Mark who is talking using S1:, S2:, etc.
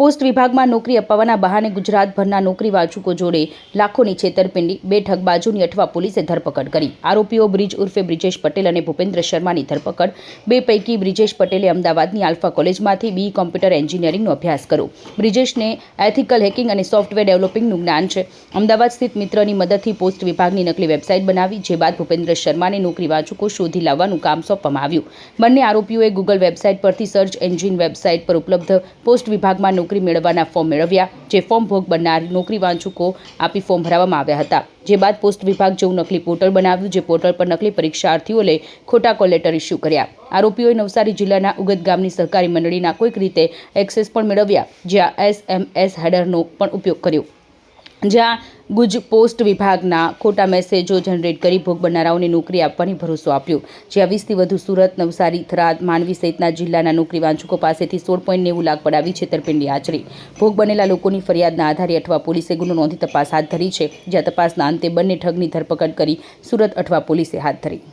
S1: Post વિભાગમાં નોકરી અપાવવાના બહાને ગુજરાતભરના નોકરી વાચકો જોડે લાખોની છેતરપિંડી, બે ઠગબાજોની અઠવા પોલીસે ધરપકડ કરી. આરોપીઓ બ્રિજ ઉર્ફે બ્રિજેશ પટેલ અને ભૂપેન્દ્ર શર્માની ધરપકડ. બે પૈકી બ્રિજેશ પટેલે અમદાવાદની આલ્ફા કોલેજમાંથી બી કોમ્પ્યુટર એન્જિનિયરિંગનો અભ્યાસ કર્યો. બ્રિજેશને એથિકલ હેકિંગ અને સોફ્ટવેર ડેવલપિંગનું જ્ઞાન છે. અમદાવાદ સ્થિત મિત્રની મદદથી પોસ્ટ વિભાગની નકલી વેબસાઇટ બનાવી, જે બાદ ભૂપેન્દ્ર શર્માને નોકરી વાચકો શોધી લાવવાનું કામ સોંપવામાં આવ્યું. બંને આરોપીઓએ ગૂગલ વેબસાઇટ પરથી સર્ચ એન્જિન વેબસાઇટ પર ઉપલબ્ધ પોસ્ટ વિભાગમાં નોકરી મેળવવાના ફોર્મ મેળવ્યા, જે ફોર્મ ભોગ બનનાર નોકરી વાંચુકો આપી ફોર્મ ભરાવવામાં આવ્યા હતા. જે બાદ પોસ્ટ વિભાગ જેવું નકલી પોર્ટલ બનાવ્યું, જે પોર્ટલ પર નકલી પરીક્ષાર્થીઓએ ખોટા કોલ લેટર ઇસ્યુ કર્યા. આરોપીઓએ નવસારી જિલ્લાના ઉગત ગામની સહકારી મંડળીના કોઈક રીતે એક્સેસ પણ મેળવ્યા, જ્યાં એસએમએસ હેડરનો પણ ઉપયોગ કર્યો. જ્યાં ગુજ પોસ્ટ વિભાગના ખોટા મેસેજો જનરેટ કરી ભોગ બનનારાઓને નોકરી આપવાની ભરોસો આપ્યો. જ્યાં વીસથી વધુ સુરત, નવસારી, થરાદ, માંડવી સહિતના જિલ્લાના નોકરી વાંચુકો પાસેથી સોળ પોઈન્ટ નેવું લાખ પડાવી છેતરપિંડી આચરી. ભોગ બનેલા લોકોની ફરિયાદના આધારે અઠવા પોલીસે ગુનો નોંધી તપાસ હાથ ધરી છે. જ્યાં તપાસના અંતે બંને ઠગની ધરપકડ કરી સુરત અઠવા પોલીસે હાથ ધરી.